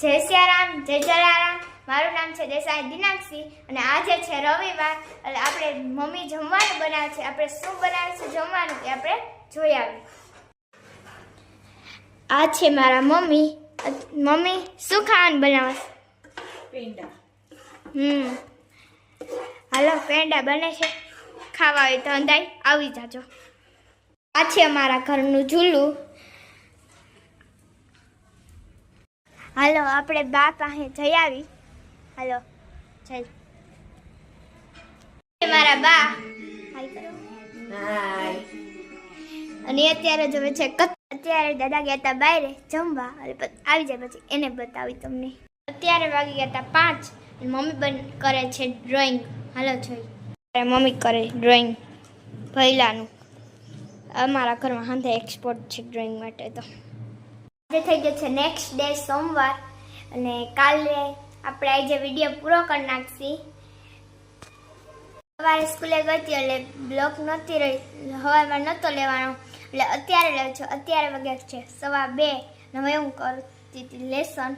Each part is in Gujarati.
જય સિયારામ જય જલારામ. મારું નામ છે દેસાઈ દિનાક્ષી અને આજે છે રવિવાર. એટલે આપણે મમ્મી જમવાનું બનાવે છે. આપણે શું બનાવે છે જમવાનું એ આપણે જોઈ આવી આ છે મારા મમ્મી. મમ્મી શું ખાવાનું બનાવે છે પેંડા. હમ. હાલો પેંડા બને છે. ખાવા હોય તો અંદાય આવી જાજો. આ છે અમારા ઘરનું ઝૂલું. હાલો આપણે બા પાસે જઈ આવી. હાલો ચાલ. મારા બા. હાય કરો. હાય. અને અત્યારે જો છે અત્યારે દાદા ગયા હતા બહાર જમવા. અને આવી જાય પછી એને બતાવી તમને. અત્યારે વાગી ગયા હતા પાંચ. મમ્મી બન કરે છે ડ્રોઈંગ હાલો જોઈ. મમ્મી કરે ડ્રોઈંગ ભૈલાનું અમારા ઘરમાં હાંધે એક્સપોર્ટ છે ડ્રોઈંગ માટે તો. આજે થઈ ગયો છે નેક્સ્ટ ડે સોમવાર. અને કાલે આપણે આજે વીડિયો પૂરો કરી નાખશી. સવારે સ્કૂલે ગઈ એટલે બ્લોક નહોતી રહી. હવામાં નહોતો લેવાનો. એટલે અત્યારે લેવું છું. અત્યારે વગેરે છે. સવા બે. હવે હું કરતી હતી લેસન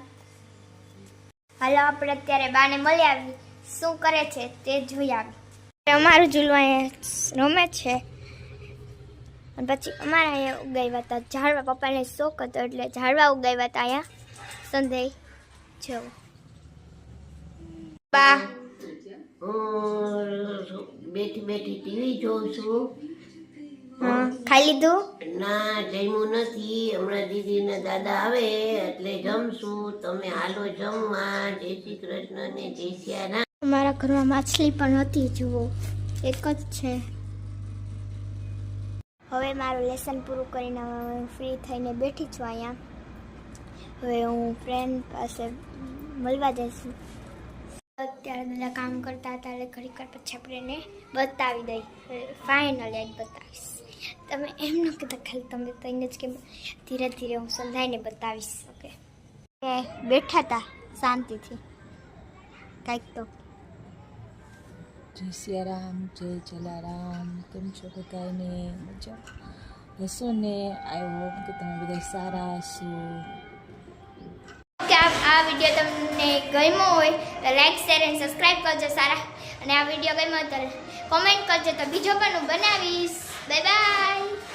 હાલો, આપણે અત્યારે બાને મળી આવી. શું કરે છે તે જોઈ આવી. અમારું ઝૂલવા રમે છે. અને પછી અમારા અહીંયા ઉગાવ્યા હતા. ઝાડવા પપ્પાને શોખ હતો એટલે ઝાડવા ઉગાવ્યા હતા અહીંયા. સંધે જવું બા બેઠી બેઠી ટીવી જોઉં છું. હા ખાઈ લીધું? ના જમ્યું નથી. હમણાં દીદી ને દાદા આવે એટલે જમશું. તમે હાલો જમવા. જય શ્રી કૃષ્ણ ને જય શ્રી અમારા ઘરમાં માછલી પણ હતી જુઓ. એક જ છે. હવે મારું લેસન પૂરું કરીને હું ફ્રી થઈને બેઠી છું અહીંયા. હવે હું ફ્રેન્ડ પાસે મળવા જઈશું. અત્યારે બધા કામ કરતા હતા, એટલે ઘડી કર પછી આપણે બતાવી દઈ. ફાઇનલ જ બતાવીશ. તમે એમ ન કહેતા, ખાલી તમે તો જ કે ધીરે ધીરે હું સમજાવીને બતાવીશ ઓકે બેઠા હતા શાંતિથી. કાંઈક તો જય સિયારામ, જય જલારામ. કેમ છો બધાને મજા હશો ને? આઈ હોપ કે તમે બધા સારા હશો. આ વીડિયો તમને ગમ્યો હોય તો લાઈક, શેર અને સબસ્ક્રાઈબ કરજો સારા. અને આ વીડિયો ગમ્યો તો કોમેન્ટ કરજો. તો બીજો પણ હું બનાવીશ. Bye bye.